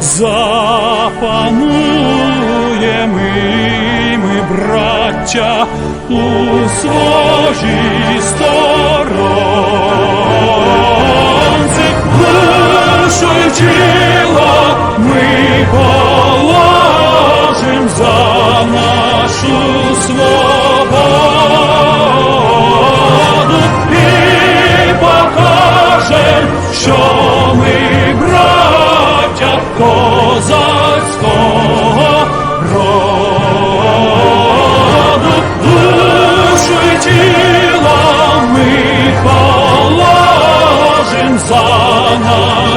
запануємо ми, браття, у своїй сторонці, душу й тіло ми положим за нашу свободу і покажем, що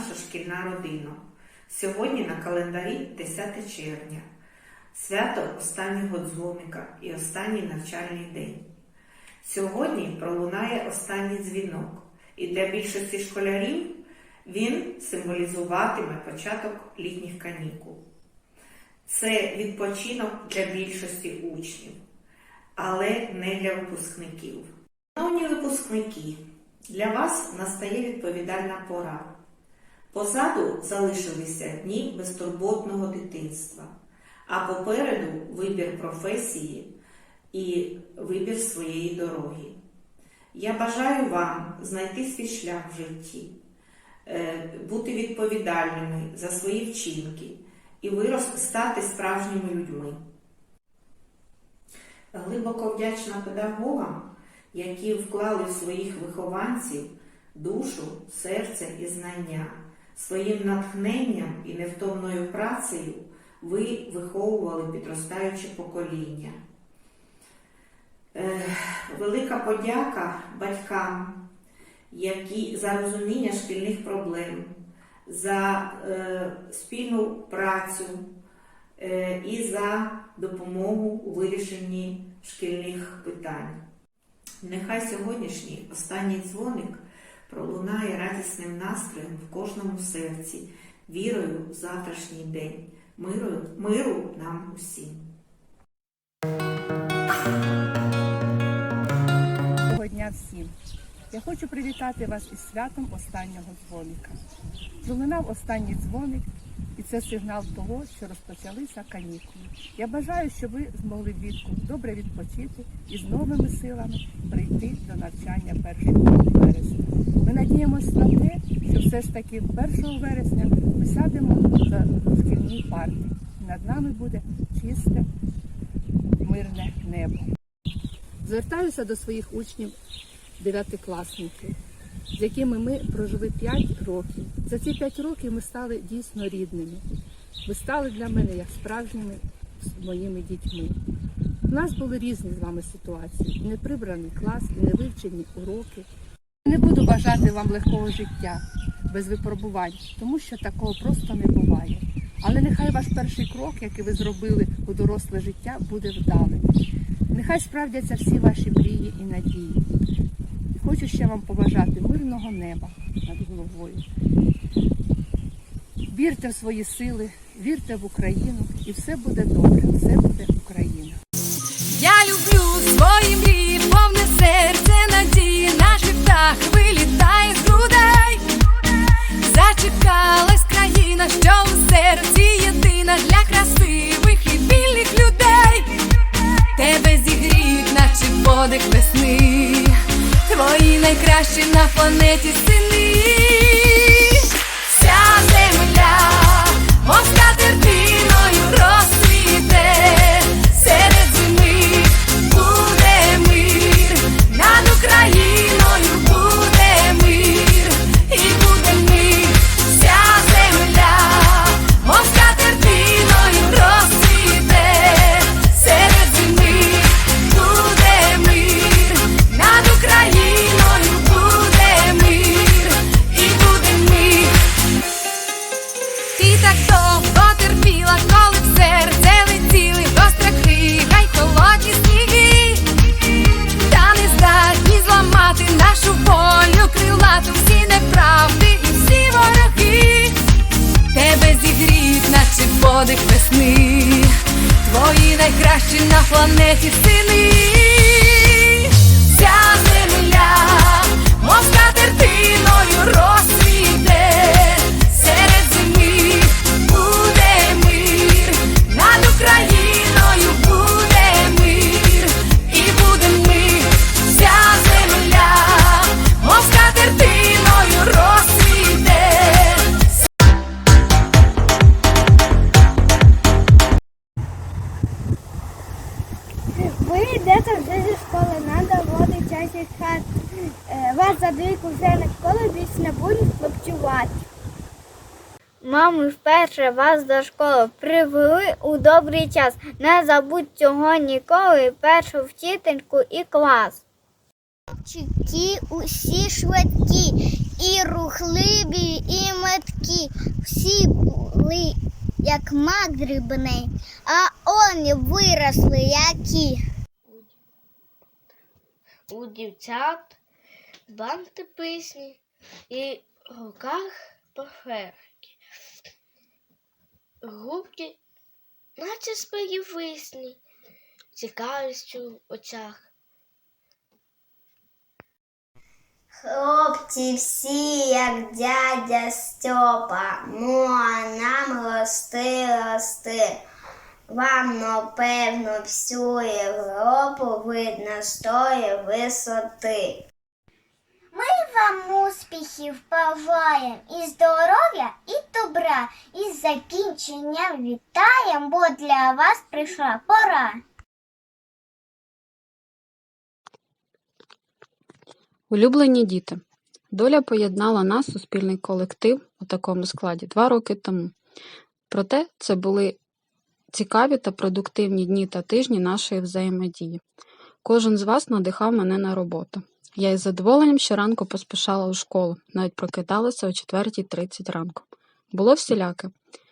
наша шкільна родина. Сьогодні на календарі 10 червня. Свято останнього дзвоника і останній навчальний день. Сьогодні пролунає останній дзвінок, і для більшості школярів він символізуватиме початок літніх канікул. Це відпочинок для більшості учнів, але не для випускників. Шановні випускники, для вас настає відповідальна пора. Позаду залишилися дні безтурботного дитинства, а попереду вибір професії і вибір своєї дороги. Я бажаю вам знайти свій шлях в житті, е, бути відповідальними за свої вчинки і стати справжніми людьми. Глибоко вдячна педагогам, які вклали в своїх вихованців душу, серце і знання. Своїм натхненням і невтомною працею ви виховували підростаюче покоління. Е, Велика подяка батькам, які за розуміння шкільних проблем, за е, спільну працю е, і за допомогу у вирішенні шкільних питань. Нехай сьогоднішній останній дзвоник пролунає радісним настроєм в кожному серці, вірою в завтрашній день, миру, миру нам усім. Доброго дня всім! Я хочу привітати вас із святом останнього дзвоника. Пролунав останній дзвоник, і це сигнал того, що розпочалися канікули. Я бажаю, щоб ви змогли влітку добре відпочити і з новими силами прийти до навчання 1 вересня. Ми надіємося на те, що все ж таки 1 вересня ми сядемо за шкільні парти. Над нами буде чисте, мирне небо. Звертаюся до своїх учнів дев'ятикласників, з якими ми прожили 5 років. За ці 5 років ми стали дійсно рідними. Ви стали для мене як справжніми моїми дітьми. У нас були різні з вами ситуації: неприбраний клас, невивчені уроки. Не буду бажати вам легкого життя без випробувань, тому що такого просто не буває. Але нехай ваш перший крок, який ви зробили у доросле життя, буде вдалим. Нехай справдяться всі ваші мрії і надії. Хочу ще вам побажати мирного неба над головою. Вірте в свої сили, вірте в Україну, і все буде добре, все буде Україна. Я люблю свої найкращі на планеті сини. Вся земля, всі неправди і всі вороги. Тебе зігріють, наче подих весни, твої найкращі на планеті сини. Вся земля, мов скатертиною розцвіте, ночувати. Мами, вперше вас до школи привели у добрий час. Не забудь цього ніколи, першу вчительку і клас. Чікі усі швидкі, і рухливі, і меткі. Всі були, як мак дрібний, а вони виросли які. у дівчат банти писні і в руках паферки. Губки, наче спиї висні, цікавістю в очах. Хлопці всі, як дядя Стьопа, ну а нам рости, рости. Вам, напевно, всю Європу видно з тої висоти. Ми вам успіхів бажаєм і здоров'я, і добра, і з закінченням вітаєм, бо для вас прийшла пора. Улюблені діти. Доля поєднала нас у спільний колектив у такому складі два роки тому. Проте це були цікаві та продуктивні дні та тижні нашої взаємодії. Кожен з вас надихав мене на роботу. Я із задоволенням щоранку поспішала у школу, навіть прокидалася о 4.30 ранку. Було всіляке.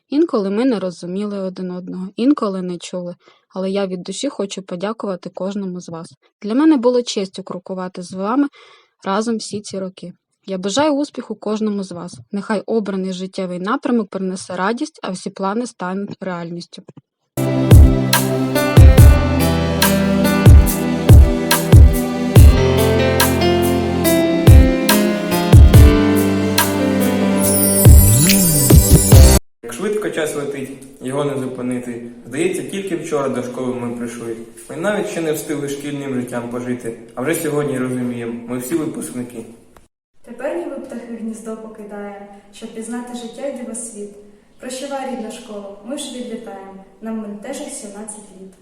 Інколи ми не розуміли один одного, інколи не чули, але я від душі хочу подякувати кожному з вас. Для мене було честю крокувати з вами разом всі ці роки. Я бажаю успіху кожному з вас. Нехай обраний життєвий напрямок принесе радість, а всі плани стануть реальністю. Час летить, його не зупинити. Здається, тільки вчора до школи ми прийшли. Ми навіть ще не встигли шкільним життям пожити, а вже сьогодні розуміємо, ми всі випускники. Тепер ніби птахи гніздо покидає, щоб пізнати життя й дивосвіт. Прощавай, рідна школа, ми ж відлітаємо, нам бентежить 17 літ.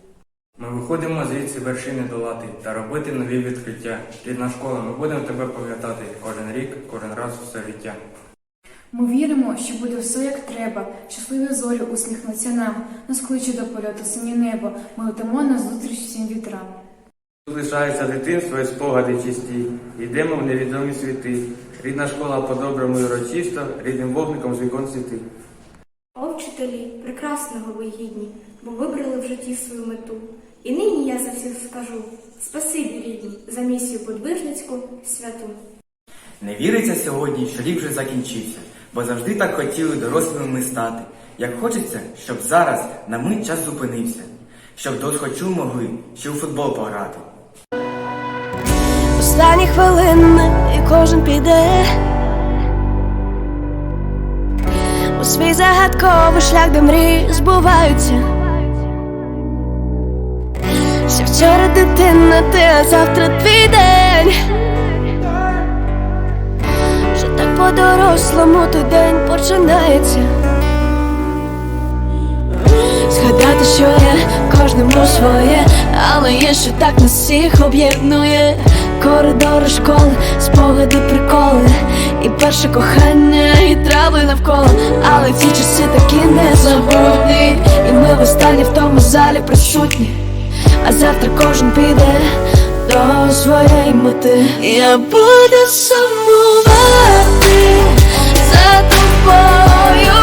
Ми виходимо звідси вершини долати та робити нові відкриття. Рідна школа, ми будемо тебе пам'ятати кожен рік, кожен раз все життя. Ми віримо, що буде все як треба, щасливі зорі усміхнуться нам, нас кличе до польоту синє небо, ми летимо на зустріч всім вітрам. Тут лишається дитинство і спогади чисті. Йдемо в невідомі світи. Рідна школа по-доброму і урочисто, рідним вогником з вікон світи. О, вчителі, прекрасного ви гідні, бо вибрали в житті свою мету. І нині я за всіх скажу спасибі рідні за місію подвижницьку святу. Не віриться сьогодні, що рік вже закінчився, бо завжди так хотіли дорослими ми стати. Як хочеться, щоб зараз на мить час зупинився, щоб до схочу могли ще у футбол пограти. Останні хвилини і кожен піде. У свій загадковий шлях, де мрії збуваються. Ще вчора дитина, ти, а завтра твій день. По-дорослому той день починається. Згадати, що є кожному своє, але є, що так нас всіх об'єднує. Коридори школи, спогади, приколи, і перше кохання, і трави навколо, але ці часи такі незабутні, і ми в останні в тому залі присутні. А завтра кожен піде до своєї мети. Я буду сумувати за тобою.